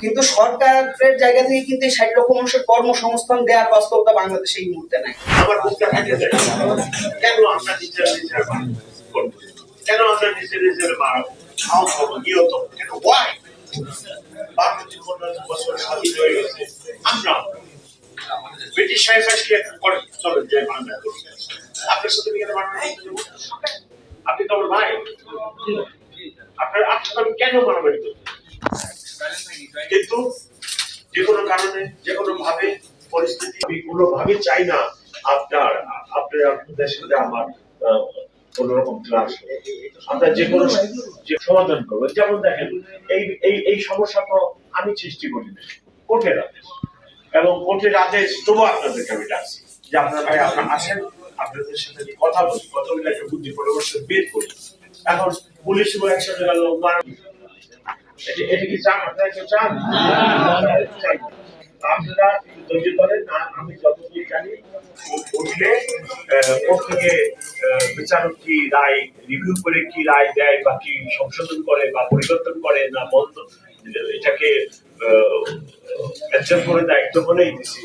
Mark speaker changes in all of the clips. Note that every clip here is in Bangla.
Speaker 1: কিন্তু সরকারের জায়গা থেকে কিন্তু ষাট লক্ষ মানুষের কর্মসংস্থান দেওয়ার বাস্তবতা বাংলাদেশে এই মুহূর্তে নাই।
Speaker 2: আমার বুকটা ব্রিটিশ সাহেব আসলে আপনার সাথে ভাই? আপনার আমি কেন মারামারি কিন্তু যে কোনো কারণে যে কোনো ভাবে পরিস্থিতি আমি চাই না আপনার আপনার আপনাদের সাথে আমার আহ, কোনো রকম ক্লাস আমরা যে কোনো যে সমাধান করব যেমন দেখেন এই এই এই সমস্যা তো আমি সৃষ্টি করি না কোর্টের আদেশ। এবং কোর্টের আদেশ তবু আপনাদেরকে আমি ডাকছি যে আপনার ভাই আপনার আসেন। আপনাদের সাথে কথা বলি কথা একটা বুদ্ধি পরামর্শ বের করি। এখন পুলিশ এবং একসাথে গেল বিচারক কি রায় রিভিউ করে কি রায় দেয় বা কি সংশোধন করে বা পরিবর্তন করে না বন্ধ? এটাকে অ্যাকসেপ্ট করে দায়িত্ব বলেই দিছি।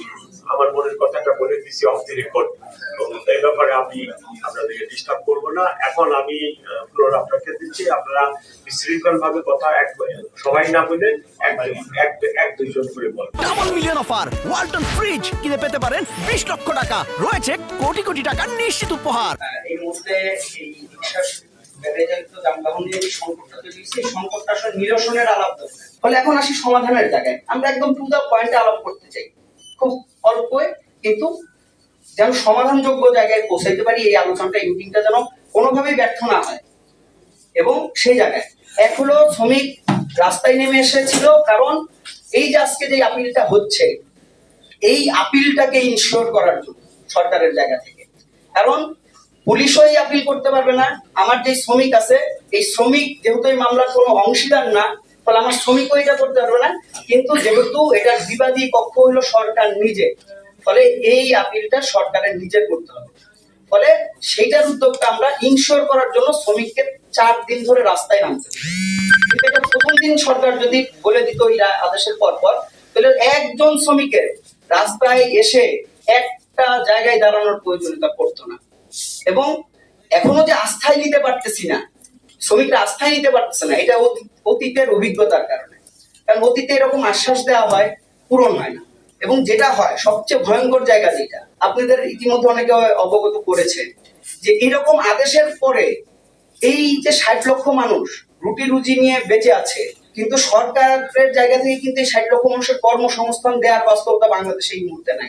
Speaker 2: আমার মনের কথাটা বলে দিছি অফ দি রেকর্ড এই ব্যাপারে আমি আপনাদেরকে ডিস্টার্ব করব না। এখন আমি ফ্লোর আপনাকে দিচ্ছি। আপনারা বিশৃঙ্খল ভাবে কথা এক সবাই না বলে এক এক এক দুইজন করে বল
Speaker 3: double million offer Walton fridge কিনে পেতে পারেন বিশ লক্ষ টাকা। রয়েছে কোটি কোটি টাকার নিশ্চিত উপহার।
Speaker 1: এই মুহূর্তে এই রিক্সার ব্যাটারিচালিত যানবাহন নিয়ে যে সংকটটা তৈরি হয়েছে এই সংকটটা আসলে নিরসনের আলাপ দরকার ফলে এখন আসি সমাধানের জায়গায়। আমরা একদম টু দা পয়েন্টে আলাপ করতে চাই। খুব অল্প কিন্তু যেন সমাধানযোগ্য জায়গায় পৌঁছাইতে পারি, এই আলোচনাটা ইউটিংটা যেন কোনোভাবেই ব্যর্থ না হয়। এবং সেই জায়গায় এক হলো শ্রমিক রাস্তায় নেমে এসেছিল, কারণ এই যে আজকে যে আপিলটা হচ্ছে, এই আপিলটাকে ইনশিওর করার জন্য সরকারের জায়গা থেকে। কারণ পুলিশও এই আপিল করতে পারবে না। আমার যে শ্রমিক আছে, এই শ্রমিক যেহেতু এই মামলার কোনো অংশীদার না ফলে আমার শ্রমিকও এটা করতে পারবে না। কিন্তু যেহেতু এটার বিবাদী পক্ষ হলো সরকার নিজে, ফলে এই আপিলটা সরকারের নিজে করতে হবে। ফলে সেইটার উদ্যোগটা আমরা ইনশিওর করার জন্য শ্রমিককে চার দিন ধরে রাস্তায় নামতে এটা প্রথম দিন সরকার যদি বলে দিত এই আদেশের পর পর, তাহলে একজন শ্রমিকের রাস্তায় এসে একটা জায়গায় দাঁড়ানোর প্রয়োজনীয়তা পড়তো না। এবং এখনও যে আস্থায় নিতে পারতেছি না শ্রমিকরা আস্থায় নিতে পারতেছে না। এটা অতি- অতীতের অভিজ্ঞতার কারণে। কারণ অতীতে এরকম আশ্বাস দেওয়া হয়, পূরণ হয় না। এবং যেটা হয়, সবচেয়ে ভয়ঙ্কর জায়গা যেটা, আপনাদের ইতিমধ্যে অনেকে অবগত করেছেন যে এরকম আদেশের পরে এই যে ষাট লক্ষ মানুষ রুটি রুজি নিয়ে বেঁচে আছে, কিন্তু সরকারের জায়গা থেকে কিন্তু এই ষাট লক্ষ মানুষের কর্মসংস্থান দেওয়ার বাস্তবতা বাংলাদেশে এই মুহূর্তে নাই।